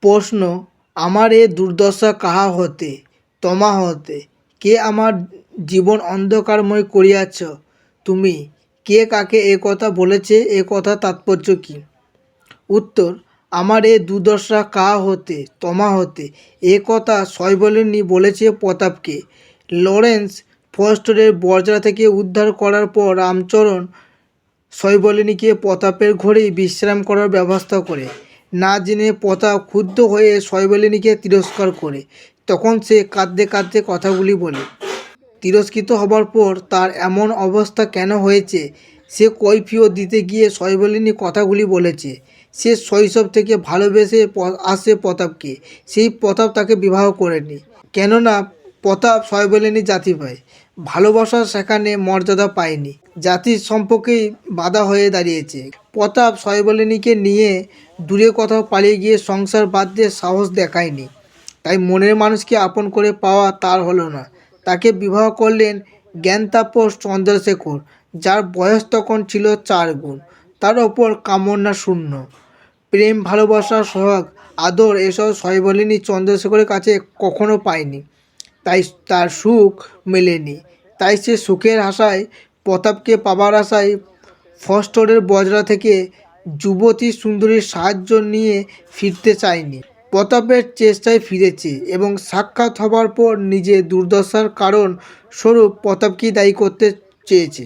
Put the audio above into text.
প্রশ্ন, আমার এ দুর্দশা কাহা হতে? তমা হতে? কে আমার জীবন অন্ধকারময় করিয়াছ? তুমি? কে কাকে এ কথা বলেছে? এ কথা তাৎপর্য কী? উত্তর, আমার এ দুর্দশা কাহা হতে? তমা হতে? এ কথা শৈবলিনী বলেছে প্রতাপকে। লরেন্স ফরেস্টের বর্জরা থেকে উদ্ধার করার পর রামচরণ শৈবলিনীকে প্রতাপের ঘরেই বিশ্রাম করার ব্যবস্থা করে। না জেনে প্রতাপ ক্ষুব্ধ হয়ে শৈবলিনীকে তিরস্কার করে। তখন সে কাঁদতে কাঁদতে কথাগুলি বলে, তিরস্কৃত হবার পর তার এমন অবস্থা কেন হয়েছে? সে কৈফিয়ত দিতে গিয়ে শৈবলিনী কথাগুলি বলেছে। সে শৈশব থেকে ভালোবেসে আসে প্রতাপকে। সেই প্রতাপ তাকে বিবাহ করেনি। কেননা প্রতাপ শৈবলিনী জাতি পায়। ভালোবাসা সেখানে মর্যাদা পায়নি। জাতির সম্পর্কেই বাধা হয়ে দাঁড়িয়েছে। প্রতাপ শৈবলিনীকে নিয়ে দূরে কোথাও পালিয়ে গিয়ে সংসার বাদ দিয়ে সাহস দেখায়নি। তাই মনের মানুষকে আপন করে পাওয়া তার হলো না। তাকে বিবাহ করলেন জ্ঞানতাপস চন্দ্রশেখর, যার বয়স তখন ছিল চার গুণ। তার ওপর কামনা শূন্য। প্রেম, ভালোবাসা, সোহাগ, আদর এসব শৈবলিনী চন্দ্রশেখরের কাছে কখনো পায়নি। তাই তার সুখ মেলেনি। তাই সে সুখের আশায় প্রতাপকে পাবার আশায় ফস্টরের বজরা থেকে যুবতী সুন্দরীর সাহায্য নিয়ে ফিরতে চায়নি। প্রতাপের চেষ্টায় ফিরেছে এবং সাক্ষাৎ হবার পর নিজের দুর্দশার কারণ স্বরূপ প্রতাপকেই দায়ী করতে চেয়েছে।